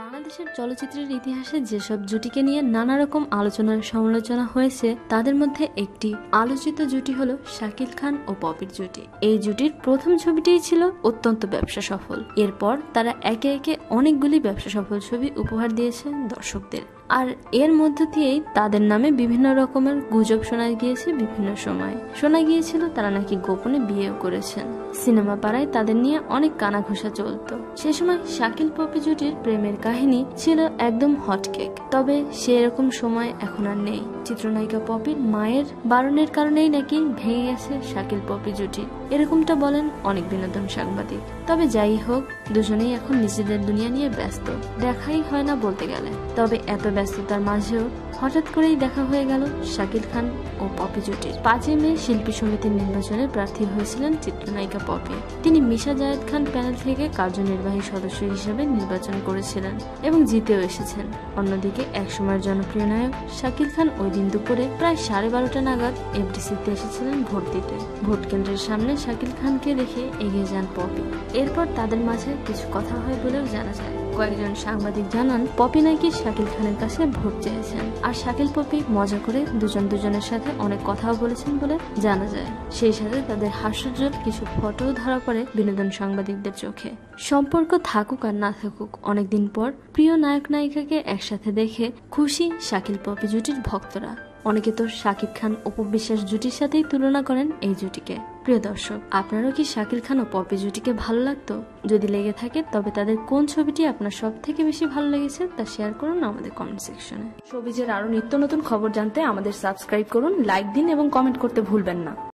বাংলাদেশের চলচ্চিত্রের ইতিহাসে যেসব জুটিকে নিয়ে নানা রকম আলোচনা সমালোচনা হয়েছে, তাদের মধ্যে একটি আলোচিত জুটি হলো শাকিল খান ও পপির জুটি। এই জুটির প্রথম ছবিটিই ছিল অত্যন্ত ব্যবসা সফল। এরপর তারা একে একে অনেকগুলি ব্যবসা সফল ছবি উপহার দিয়েছে দর্শকদের। আর এর মধ্য দিয়েই তাদের নামে বিভিন্ন রকমের গুজব শোনা গিয়েছে বিভিন্ন সময়। শোনা গিয়েছিল তারা নাকি গোপনে বিয়েও করেছেন। সিনেমা পাড়ায় তাদের নিয়ে অনেক কানাঘোষা চলতো। সে সময় শাকিল পপি জুটির প্রেমের কাহিনী ছিল একদম হটকেক তবে সে এরকম সময় এখন আর নেই। চিত্রনায়িকা পপির মায়ের বারণের কারণেই নাকি ভেঙে গেছে শাকিল পপি জুটি। এরকমটা বলেন অনেক বিনোদন সাংবাদিক। তবে যাই হোক, দুজনেই এখন নিজেদের দুনিয়া নিয়ে ব্যস্ত। দেখাই হয় না বলতে গেলে। তবে এত ব্যস্ততার মাঝেও হঠাৎ করেই দেখা হয়ে গেল শাকিল খান ও পপি জুটির। পাঁচই মে শিল্পী সমিতির নির্বাচনে প্রার্থী হয়েছিলেন চিত্রনায়িকা পপি। তিনি মিশা জায়েদ খান প্যানেল থেকে কার্যনির্বাহী সদস্য হিসেবে নির্বাচন করেছিলেন এবং জিতেও এসেছেন। অন্যদিকে একসময়ের জনপ্রিয় নায়ক শাকিল খান ওই দিন দুপুরে প্রায় সাড়ে বারোটা নাগাদ এফডিসিতে এসেছিলেন ভোট দিতে। ভোট কেন্দ্রের সামনে শাকিল খানকে রেখে এগিয়ে যান পপি। এরপর তাদের মাঝে কিছু কথা হয় বলেও জানা যায়। কয়েকজন সাংবাদিক জানান, পপি নাকি শাকিল খানের কাছে ভোট চেয়েছেন। আর শাকিল পপি মজা করে দুজন দুজনের সাথে অনেক কথাও বলেছেন বলে জানা যায়। সেই সাথে তাদের হাস্যজ্জ্বল কিছু ফটোও ধরা পড়ে বিনোদন সাংবাদিকদের চোখে। সম্পর্ক থাকুক আর না থাকুক, অনেকদিন পর প্রিয় নায়ক নায়িকাকে একসাথে দেখে খুশি শাকিল পপি জুটির ভক্তরা। অনেকে তো শাকিব খান অপু বিশ্বাস জুটির সাথেই তুলনা করেন এই জুটিকে। প্রিয় দর্শক, আপনারও কি শাকিল খান ও পপি জুটিকে ভালো লাগতো? যদি লেগে থাকে, তবে তাদের কোন ছবিটি আপনার সব থেকে বেশি ভালো লেগেছে তা শেয়ার করুন আমাদের কমেন্ট সেকশনে সবিজের আরও নিত্য নতুন খবর জানতে আমাদের সাবস্ক্রাইব করুন লাইক দিন এবং কমেন্ট করতে ভুলবেন না।